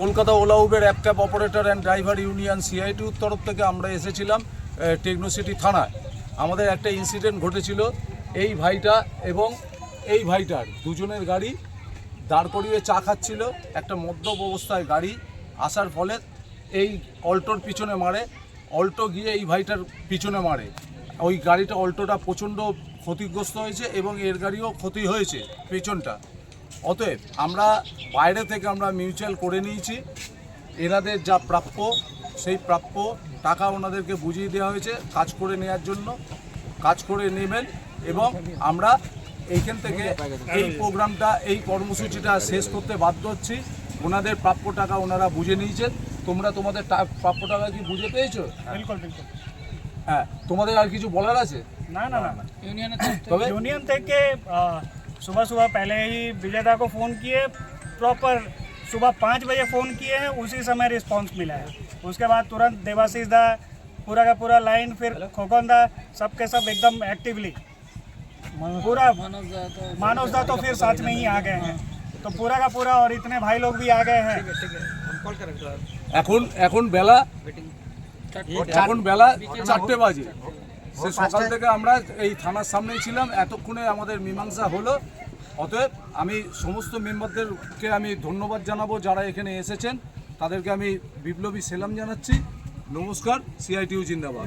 Kolkata Ola Uber app cab operator and driver union সিআইটিউর তরফ থেকে আমরা এসেছিলাম টেকনোসিটি থানায়। আমাদের একটা ইনসিডেন্ট ঘটেছিল, এই ভাইটা এবং এই ভাইটার দুজনের গাড়ি দাঁড় করিয়ে চা খাচ্ছিল, একটা মদ্যপ অবস্থায় গাড়ি আসার ফলে এই অল্টোর পিছনে মারে, অল্টো গিয়ে এই ভাইটার পিছনে মারে। ওই গাড়িটা অল্টোটা প্রচণ্ড ক্ষতিগ্রস্ত হয়েছে এবং এর গাড়িও ক্ষতি হয়েছে পেছনটা। অতএব আমরা বাইরে থেকে আমরা মিউচুয়াল করে নিয়েছি। এনাদের যা প্রাপ্য সেই প্রাপ্য টাকা ওনাদেরকে বুঝিয়ে দেওয়া হয়েছে কাজ করে নেওয়ার জন্য। কাজ করে নেবেন এবং আমরা এইখান থেকে এই প্রোগ্রামটা এই কর্মসূচিটা শেষ করতে বাধ্য হচ্ছি। ওনাদের প্রাপ্য টাকা ওনারা বুঝে নিয়েছেন। তোমরা তোমাদের প্রাপ্য টাকা কি বুঝে পেয়েছ? হ্যাঁ তোমাদের আর কিছু বলার আছে? না না না ইউনিয়ন তবে ইউনিয়ন থেকে सुबह सुबह पहले ही विजेता को फ़ोन किए प्रॉपर सुबह पाँच बजे फ़ोन किए हैं उसी समय रिस्पांस मिला है उसके बाद तुरंत देवाशीष दा पूरा का पूरा लाइन फिर खोकन दा सबके सब एकदम एक्टिवली पूरा मानव दा तो फिर साथ में ही आ गए हैं तो पूरा का पूरा और इतने भाई लोग भी आ गए हैं এখন এখন বেলা এখন বেলা চারটে বাজে সে সকাল থেকে আমরা এই থানার সামনেই ছিলাম। এতক্ষণে আমাদের মীমাংসা হলো। অতএব আমি সমস্ত মেম্বারদেরকে আমি ধন্যবাদ জানাব যারা এখানে এসেছেন। তাদেরকে আমি বিপ্লবী সেলাম জানাচ্ছি। নমস্কার সিআইটিউ জিন্দাবাদ।